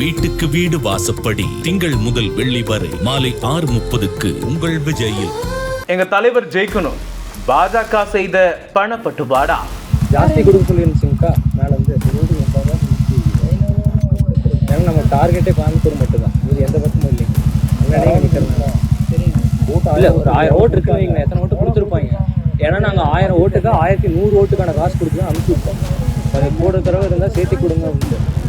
வீட்டுக்கு வீடு வாசப்படி திங்கள் முதல் வெள்ளி வரை மாலை ஆறு முப்பதுக்கு உங்கள் விஜயில். எங்க தலைவர் ஜெயிக்கணும். பாஜக செய்த பணப்பட்டுபாடா ஜாஸ்தி கொடுக்க சொல்லியிருந்துச்சுங்கக்கா மேலே வந்து இருபது ஏன்னா நம்ம டார்கெட்டே கோயம்புத்தூர் மட்டும்தான். இது எந்த பக்கமும் இல்லைங்க முன்னாடியே இல்லை ஒரு ஆயிரம் ஓட்டு இருக்கு வைங்க எத்தனை ஓட்டு கொடுத்துருப்பாங்க? ஏன்னா நாங்கள் ஆயிரம் ஓட்டுக்கு ஆயிரத்தி நூறு ஓட்டுக்கான காசு கொடுத்து அனுப்பிச்சு விட்டோம் அது கூட தடவை இருந்தால் சேர்த்து கொடுங்க அப்படின்னு.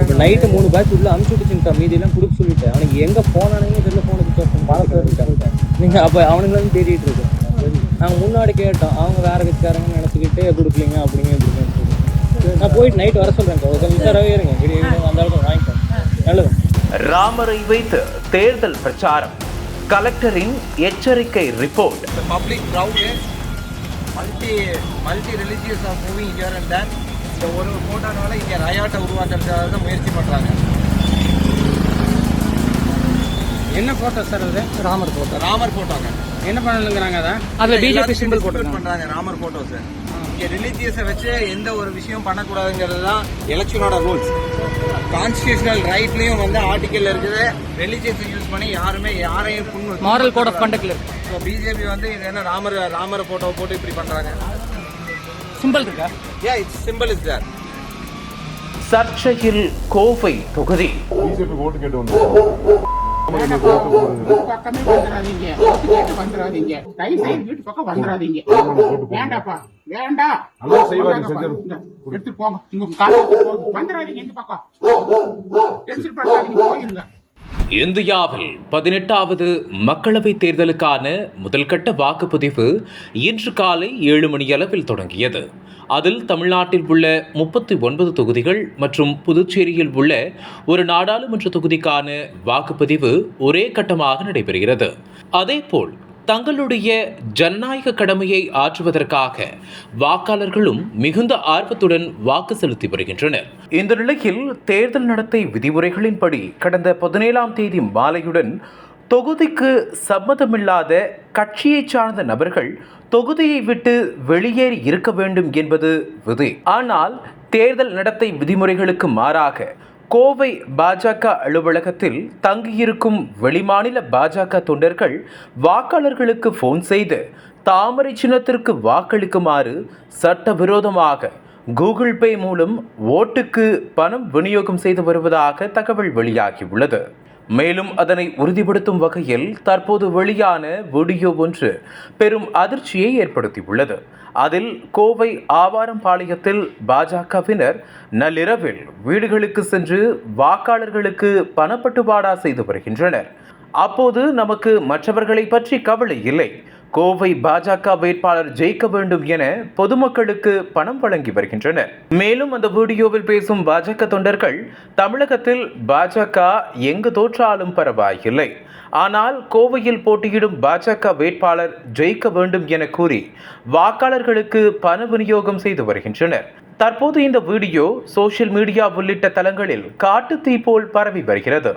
இப்போ நைட்டு மூணு பேட்ச் உள்ள அனுப்பிச்சி விட்டுச்சுங்கக்கா மீதியெல்லாம் கொடுக்க சொல்லிட்டேன். அவனுக்கு எங்கே போனானுங்க தெரியல ஃபோனுக்கு பார்த்துட்டு நீங்கள் அப்போ அவனுங்களும் தேடிட்டு இருக்கோம் நாங்கள் முன்னாடி கேட்டோம். அவங்க வேற கட்சிக்காரங்க நினச்சிக்கிட்டு கொடுக்கலீங்க அப்படிங்க இப்படிங்கன்னு சொல்லி நான் போயிட்டு நைட் வர சொல்கிறேன் கொஞ்சம் உஷாராகவே இருங்க. விடிய அந்த அளவுக்கு வாங்கிக்கோங்க நல்லது. ராமரை வைத்து தேர்தல் பிரச்சாரம். கலெக்டரின் எச்சரிக்கை report. Crowd is multi multi religious are moving here and there. இந்த ஒரு போட்டோனால இங்கே ரயாட்டை உருவாக்குறதுக்காக தான் முயற்சி பண்ணுறாங்க என்ன போட்டோ சார் அது? ராமர் போட்டோ. ராமர் போட்டோங்க. என்ன பண்ணலுங்கிறாங்க அதை? அதுல பிஜேபி சிம்பிள் போட்டு பண்றாங்க ராமர் போட்டோஸ் இங்கே ரிலீஜியஸை வச்சு எந்த ஒரு விஷயம் பண்ணக்கூடாதுங்கிறது தான் எலெக்ஷனோட ரூல்ஸ் கான்ஸ்டியூஷனல் ரைட்லேயும் வந்து ஆர்டிக்கல் இருக்குது. ரிலீஜியஸை யூஸ் பண்ணி யாருமே யாரையும் மாரல் கோட் ஆஃப் கண்டக்ட்ல ஸோ பிஜேபி வந்து இது என்ன ராமர் ராமர் போட்டோ போட்டு இப்படி பண்ணுறாங்க சிம்பிள் இருக்கா? ஏ இட்ஸ் சிம்பிள் இஸ் தேர் சர்ச்சையில் கோவை தொகுதி. பிஜேபி ஓட்டு கேட்டு எடுத்துட்டு போங்க. இந்தியாவில் பதினெட்டாவது மக்களவைத் தேர்தலுக்கான முதல்கட்ட வாக்குப்பதிவு இன்று காலை ஏழு மணியளவில் தொடங்கியது. அதில் தமிழ்நாட்டில் உள்ள முப்பத்தி ஒன்பது தொகுதிகள் மற்றும் புதுச்சேரியில் உள்ள ஒரு நாடாளுமன்ற தொகுதிக்கான வாக்குப்பதிவு ஒரே கட்டமாக நடைபெறுகிறது. அதேபோல் தங்களுடைய ஜனநாயக கடமையை ஆற்றுவதற்காக வாக்காளர்களும் மிகுந்த ஆர்வத்துடன் வாக்கு செலுத்தி வருகின்றனர். இந்த நிலையில் தேர்தல் நடத்தை விதிமுறைகளின்படி கடந்த பதினேழாம் தேதி மாலையுடன் தொகுதிக்கு சம்மதமில்லாத கட்சியை சார்ந்த நபர்கள் தொகுதியை விட்டு வெளியேறி இருக்க வேண்டும் என்பது விதி. ஆனால் தேர்தல் நடத்தை விதிமுறைகளுக்கு மாறாக கோவை பாஜக அலுவலகத்தில் தங்கியிருக்கும் வெளிமாநில பாஜக தொண்டர்கள் வாக்காளர்களுக்கு ஃபோன் செய்து தாமரை சின்னத்திற்கு வாக்களிக்குமாறு சட்டவிரோதமாக கூகுள் பே மூலம் ஓட்டுக்கு பணம் விநியோகம் செய்து வருவதாக தகவல் வெளியாகியுள்ளது. மேலும் அதனை உறுதிப்படுத்தும் வகையில் தற்போது வெளியான வீடியோ ஒன்று பெரும் அதிர்ச்சியை ஏற்படுத்தியுள்ளது. அதில் கோவை ஆவாரம்பாளையத்தில் பாஜகவினர் நள்ளிரவில் வீடுகளுக்கு சென்று வாக்காளர்களுக்கு பணப்பட்டுவாடா செய்து வருகின்றனர். அப்போது நமக்கு மற்றவர்களை பற்றி கவலை இல்லை. கோவை பாஜக வேட்பாளர் ஜெயிக்க வேண்டும் என பொதுமக்களுக்கு பணம் வழங்கி வருகின்றனர். மேலும் அந்த வீடியோவில் பேசும் பாஜக தொண்டர்கள் தமிழகத்தில் பாஜக எங்கு தோற்றாலும் பரவாயில்லை. ஆனால் கோவையில் போட்டியிடும் பாஜக வேட்பாளர் ஜெயிக்க வேண்டும் என கூறி வாக்காளர்களுக்கு பண விநியோகம் செய்து வருகின்றனர். தற்போது இந்த வீடியோ சோஷியல் மீடியா உள்ளிட்ட தளங்களில் காட்டுத்தீ போல் பரவி வருகிறது.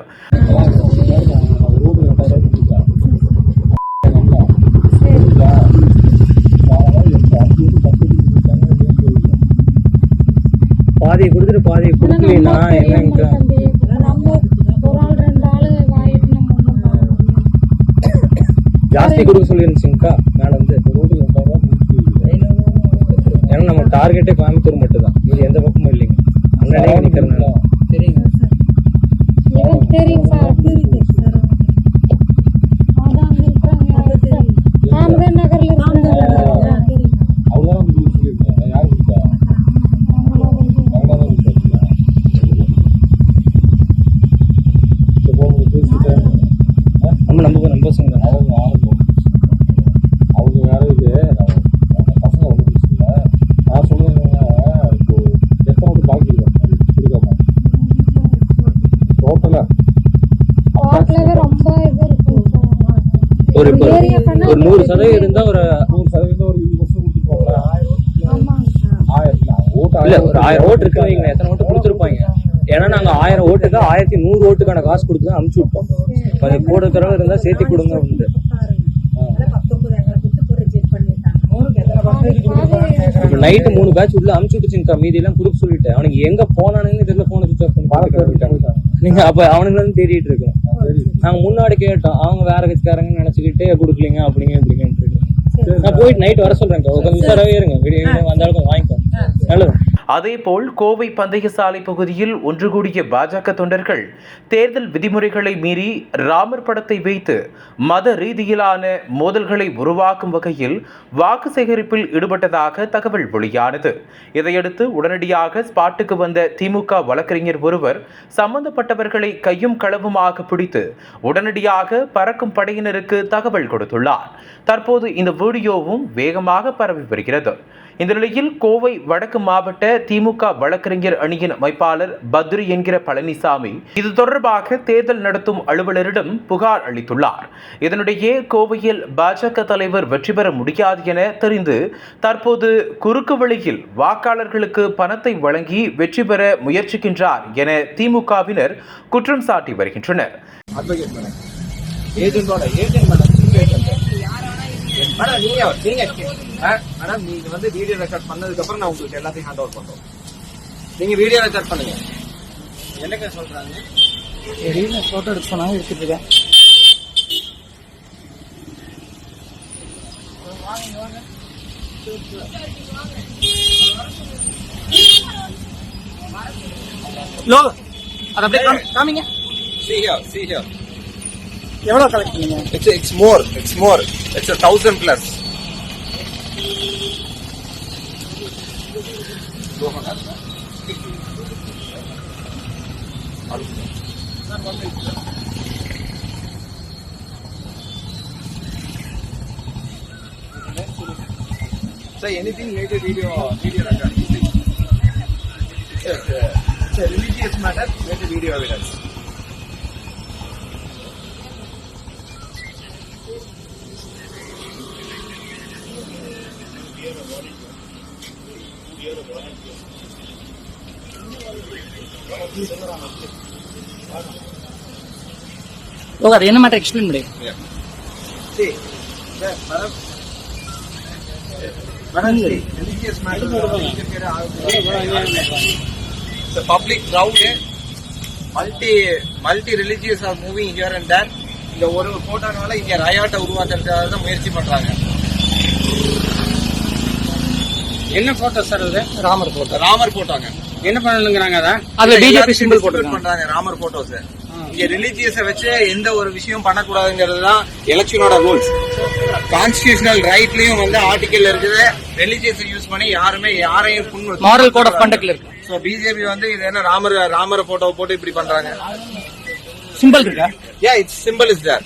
கொடுக்கலனா என்னங்கக்கா ஜாஸ்தி கொடுக்க சொல்லியிருந்துச்சுங்கக்கா மேலே வந்து. ஏன்னா நம்ம டார்கெட்டே கோயம்புத்தூர் மட்டும் தான் இது எந்த பக்கமும் இல்லைங்க. அண்ணனே நிற்கிறதுனால தெரியும் சார். தெரியும் சார். பசங்க தான் அவங்க ஆளுங்க அவங்க வேற இது பசங்க ஒன்றும் பேசல நான் சொல்லுவேன் இப்போ எத்தனை பாக்கி இருக்காங்க இருக்காம டோட்டலாக ஹோட்டலே ரொம்ப இது இருக்கும் சார். ஒரு நூறு சதவீதம் இருந்தால் ஒரு நூறு சதவீதம் ஒரு இருபது வருஷம் கொடுத்துருப்பாங்களா? ஆயிரம் ஓட்டு இல்ல ஒரு ஆயிரம் ஓட்டு இருக்கு வைங்க எத்தனை ஓட்டு கொடுத்துருப்பாங்க? ஏன்னா நாங்க ஆயிரம் ஓட்டுக்கு ஆயிரத்தி நூறு ஓட்டுக்கான காசு கொடுத்து தான் அனுப்பிச்சு விட்டோம். கொஞ்சம் கூட தடவை இருந்தா சேர்த்து கொடுங்க அப்படின்ட்டு இப்போ நைட்டு மூணு பேட்ச் உள்ள அமுச்சு விட்டுச்சுங்கக்கா மீதி எல்லாம் குரூப் சொல்லிட்டு அவனுக்கு எங்க போனானுங்கன்னு தெரியல போனை சுவிச் ஆஃப் பண்ணி நீங்க அப்ப அவனுங்க வந்து தேடிட்டு இருக்கோம் நாங்க முன்னாடி கேட்டோம் அவங்க வேற கட்சிக்காரங்கன்னு நினைச்சுக்கிட்டு கொடுக்கலீங்க அப்படிங்க இப்படிங்கன்னு இருக்கோம் நான் போயிட்டு நைட் வர சொல்றேன்க்கா கொஞ்சம் உஷாராவே இருங்க விடிய விடிய வந்தாலும் கொஞ்சம் வாங்கிக்கோ நல்லது அதேபோல் கோவை பந்தயசாலை பகுதியில் ஒன்று கூடிய பாஜக தொண்டர்கள் தேர்தல் விதிமுறைகளை மீறி ராமர் படத்தை வைத்து மத ரீதியிலான மோதல்களை உருவாக்கும் வகையில் வாக்கு சேகரிப்பில் ஈடுபட்டதாக தகவல் வெளியானது. இதையடுத்து உடனடியாக ஸ்பாட்டுக்கு வந்த திமுக வழக்கறிஞர் ஒருவர் சம்பந்தப்பட்டவர்களை கையும் களவுமாக பிடித்து உடனடியாக பறக்கும் படையினருக்கு தகவல் கொடுத்துள்ளார். தற்போது இந்த வீடியோவும் வேகமாக பரவி வருகிறது. இந்த நிலையில் கோவை வடக்கு மாவட்ட திமுக வழக்கறிஞர் அணியின் அமைப்பாளர் பத்ரி என்கிற பழனிசாமி இது தொடர்பாக தேர்தல் நடத்தும் அலுவலரிடம் புகார் அளித்துள்ளார். இதனிடையே கோவையில் பாஜக தலைவர் வெற்றி பெற முடியாது என தெரிந்து தற்போது குறுக்கு வழியில் வாக்காளர்களுக்கு பணத்தை வழங்கி வெற்றி பெற முயற்சிக்கின்றார் என திமுகவினர் குற்றம் சாட்டி வருகின்றனர். மேடம் நீங்க நீங்க மேடம் நீங்க வந்து வீடியோ ரெக்கார்ட் பண்ணதுக்கு அப்புறம் நான் உங்களுக்கு எல்லாத்தையும் ஹேண்ட் ஓவர் பண்றோம். நீங்க வீடியோ ரெக்கார்ட் பண்ணுங்க. என்னங்க சொல்றாங்க? தெரியல போட்டோ எடுக்க சொன்னாங்க எடுத்துட்டு இருக்கேன். லோகோ அது அப்படியே காமி- காமிங்க. see here see here. எவ்வளவு கலெக்ட் பண்ணீங்க it's it's more it's more it's a thousand plus So anything related video video record. It's a, it's a religious matter related video evidence. Madam, see, religious matter. The public crowd, multi multi religious are moving here and there. இந்த ஒரு போட்டோனால இங்க ரயாட்டை உருவாக்குறதுக்காக தான் முயற்சி பண்றாங்க என்ன photo sir அது Ramar photo Ramar போட்டாங்க என்ன பண்ணணுங்கிறாங்க அத? அதுல பிஜேபி சிம்பிள் போட்டுருக்காங்க. பண்றாங்க ராமர் போட்டோஸ் இங்க ரிலிஜியஸ வச்சு எந்த ஒரு விஷயம் பண்ணக்கூடாதுங்கிறது தான் எலெக்ஷனோட ரூல்ஸ் கான்ஸ்டியூஷனல் ரைட்லயும் வந்து ஆர்டிகல் இருக்குது. ரிலிஜியஸ் யூஸ் பண்ணி யாருமே யாரையும் புண்ணு மாரல் கோட் ஆஃப் கண்டக்ட்ல இருக்கு. சோ பிஜேபி வந்து இது என்ன ராமர் ராமர் போட்டோ போட்டு இப்படி பண்றாங்க. சிம்பிள் இருக்கா? Yeah it's simple is there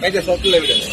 major circle evidence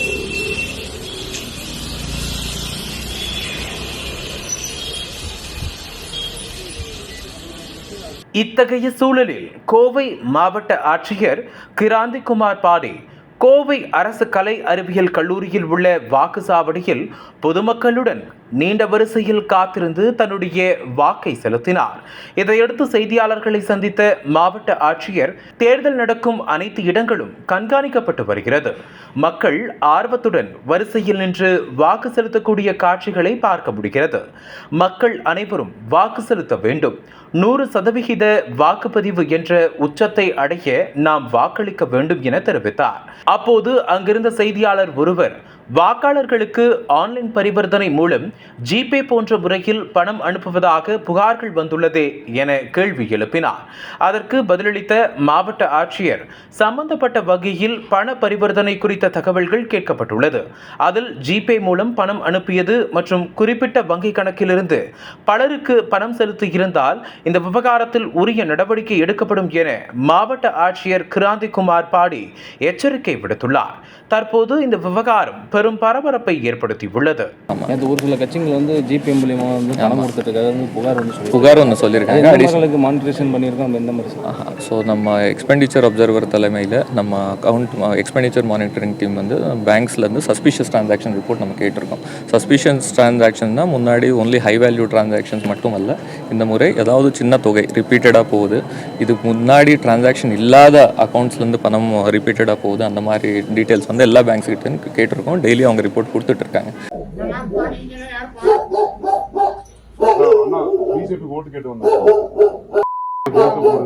இத்தகைய சூழலில் கோவை மாவட்ட ஆட்சியர் கிராந்திகுமார் பாடி கோவை அரசு கலை அறிவியல் கல்லூரியில் உள்ள வாக்குச்சாவடியில் பொதுமக்களுடன் நீண்ட வரிசையில் காத்திருந்து தன்னுடைய வாக்கை செலுத்தினார். இதையடுத்து செய்தியாளர்களை சந்தித்த மாவட்ட ஆட்சியர் தேர்தல் நடக்கும் அனைத்து இடங்களும் கண்காணிக்கப்பட்டு வருகிறது. மக்கள் ஆர்வத்துடன் வரிசையில் நின்று வாக்கு செலுத்தக்கூடிய காட்சிகளை பார்க்க முடிகிறது. மக்கள் அனைவரும் வாக்கு செலுத்த வேண்டும். நூறு சதவிகித வாக்குப்பதிவு என்ற உச்சத்தை அடைய நாம் வாக்களிக்க வேண்டும் என தெரிவித்தார். அப்போது அங்கிருந்த செய்தியாளர் ஒருவர் வாக்காளர்களுக்கு ஆன்லைன் பரிவர்த்தனை மூலம் ஜிபே போன்ற முறையில் பணம் அனுப்புவதாக புகார்கள் வந்துள்ளதே என கேள்வி எழுப்பினார். அதற்கு பதிலளித்த மாவட்ட ஆட்சியர் சம்பந்தப்பட்ட வகையில் பண பரிவர்த்தனை குறித்த தகவல்கள் கேட்கப்பட்டுள்ளது. அதில் ஜிபே மூலம் பணம் அனுப்பியது மற்றும் குறிப்பிட்ட வங்கி கணக்கிலிருந்து பலருக்கு பணம் செலுத்தியிருந்தால் இந்த விவகாரத்தில் உரிய நடவடிக்கை எடுக்கப்படும் என மாவட்ட ஆட்சியர் கிராந்திகுமார் பாடி எச்சரிக்கை விடுத்துள்ளார். தற்போது இந்த விவகாரம் பெரும் பரபரப்பை ஏற்படுத்தியுள்ளது. நேற்று ஒரு சில கட்சிகள் வந்து ஜிபே மூலியமா வந்து பணம் கொடுத்துட்டு புகார் வந்து புகார் ஒன்று சொல்லியிருக்காங்க. எந்த அடிஷ் மக்களுக்கு மானிட்டரேஷன் பண்ணியிருக்கோம் நம்ம எந்த மாதிரி ஸோ நம்ம எக்ஸ்பெண்டிச்சர் அப்சர்வர் தலைமையில் நம்ம அக்கௌண்ட் எக்ஸ்பெண்டிச்சர் மானிட்டரிங் டீம் வந்து பேங்க்ஸ்லேருந்து சஸ்பிஷியஸ் ட்ரான்சாக்ஷன் ரிப்போர்ட் நம்ம கேட்டிருக்கோம். சஸ்பிஷியஸ் ட்ரான்சாக்ஷன்னா முன்னாடி ஒன்லி ஹை வேல்யூ ட்ரான்சாக்ஷன்ஸ் மட்டும் அல்ல இந்த முறை ஏதாவது சின்ன தொகை ரிப்பீட்டடாக போகுது. இதுக்கு முன்னாடி டிரான்சாக்ஷன் இல்லாத அக்கௌண்ட்ஸ்லேருந்து பணம் ரிப்பீட்டடாக போகுது. அந்த மாதிரி டீட்டெயில்ஸ் வந்து எல்லா பேங்க்ஸ் கிட்ட கேட்டிருக்கோம். டெய்லி அவங்க ரிப்போர்ட்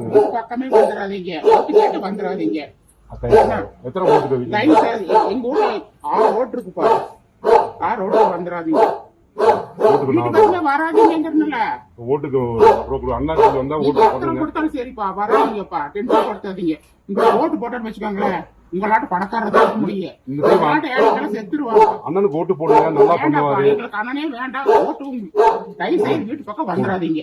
இந்த பக்கமே வந்துடாதீங்க ஓட்டு கேட்டு வந்துடாதீங்க அக்கா, எத்தனை ஓட்டு எங்க ஊர்ல ஆறு ஓட்டு இருக்குப்பா ஆறு ஓட்டு வந்துடாதீங்க ஓட்டுக்கு. அண்ணா வந்தா ஓட்டு கொடுத்தாலும் சரிப்பா வராதீங்கப்பா. டென்ஷன் படுத்தாதீங்க உங்க ஓட்டு போட்டோன்னு வச்சுக்கோங்களேன். உங்களாட்ட பணக்காரர் தான் முடியும். இந்த அண்ணனுக்கு ஓட்டு போடுங்க நல்லா வேண்டாப்பா பண்ணுவாரு. எங்களுக்கு அண்ணனே வேண்டாம் ஓட்டு உங்க- தயவு செய்து வீட்டு பக்கம் வந்துடாதீங்க.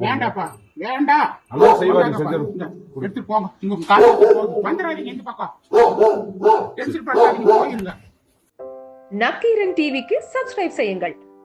வேண்டாப்பா வேண்டாம். நல்லா செய்வாரு. செஞ்சிரு. இந்தா, எடுத்துட்டு போங்க. உங்க காலை வந்துடாதீங்க இந்த பக்கம். டென்ஷன் படுத்தாதீங்க போயிருங்க நக்கீரன் டிவிக்கு சப்ஸ்கிரைப் செய்யுங்கள்.